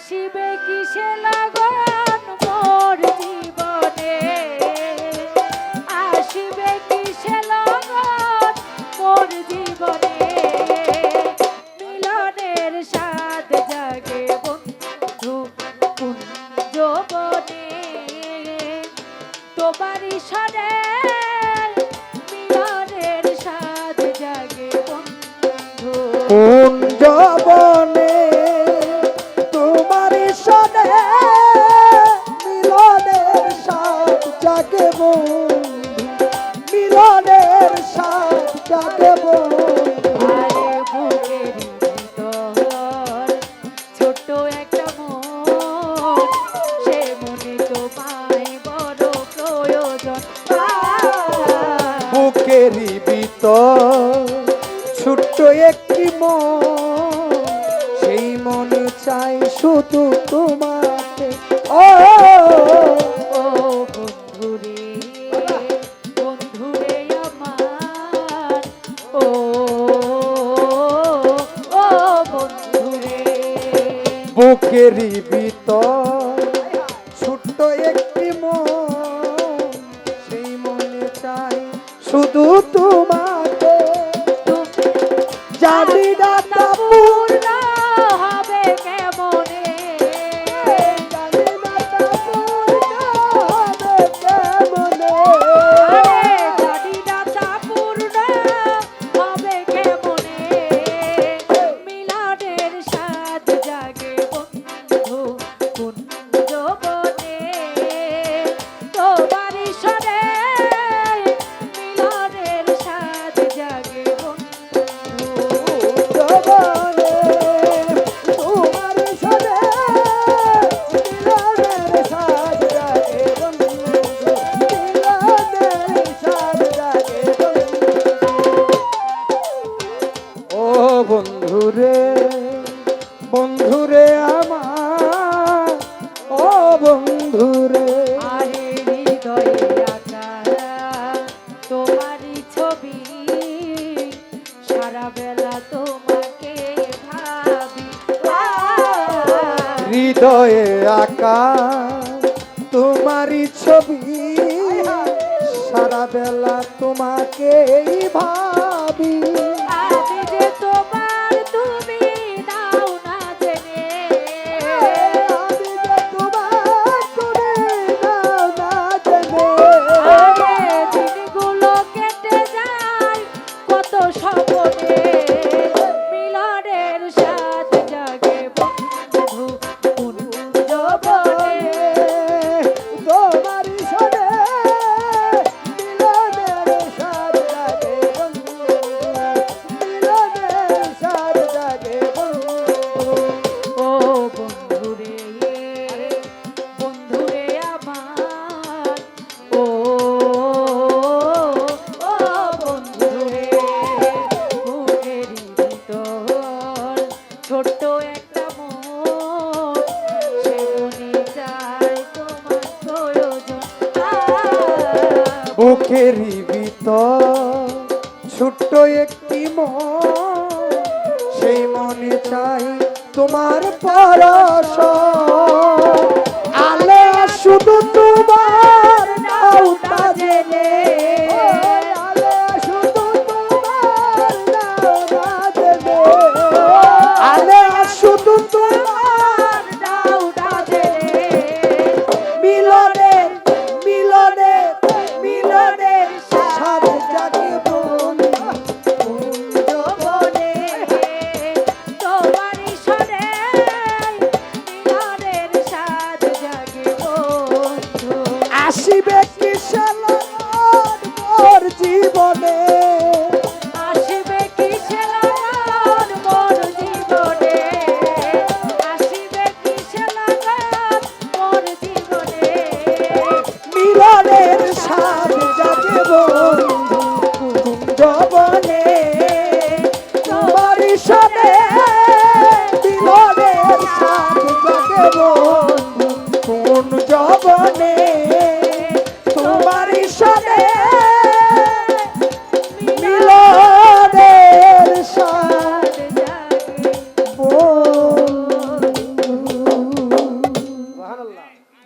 আসিবে কিসে লাগন মোর জীবনে? আসিবে কিসে লাগন মোর জীবনে? মিলনের জাগে বন্ধু কুঞ্জবনে। তোমার ঈশ্বরে বুকেরই ভিতর ছোট্ট একটি মন সেই মনে চাই শুধু তোমাকে। ও বুকেরই ভিতর ছোট্ট একটি মন সেই মনে চাই শুধু তোমাকে। জানি না। বন্ধুরে আমার ও বন্ধুরে। আরে হৃদয়ে আঁকা তোমারই ছবি সারা বেলা তোমাকে ভাবি। হৃদয়ে আঁকা তোমারই ছবি সারা বেলা তোমাকেই ভাবি। বুকেরই ভিতর ছোট্ট একটি সেই মনে চাই তোমার পরশ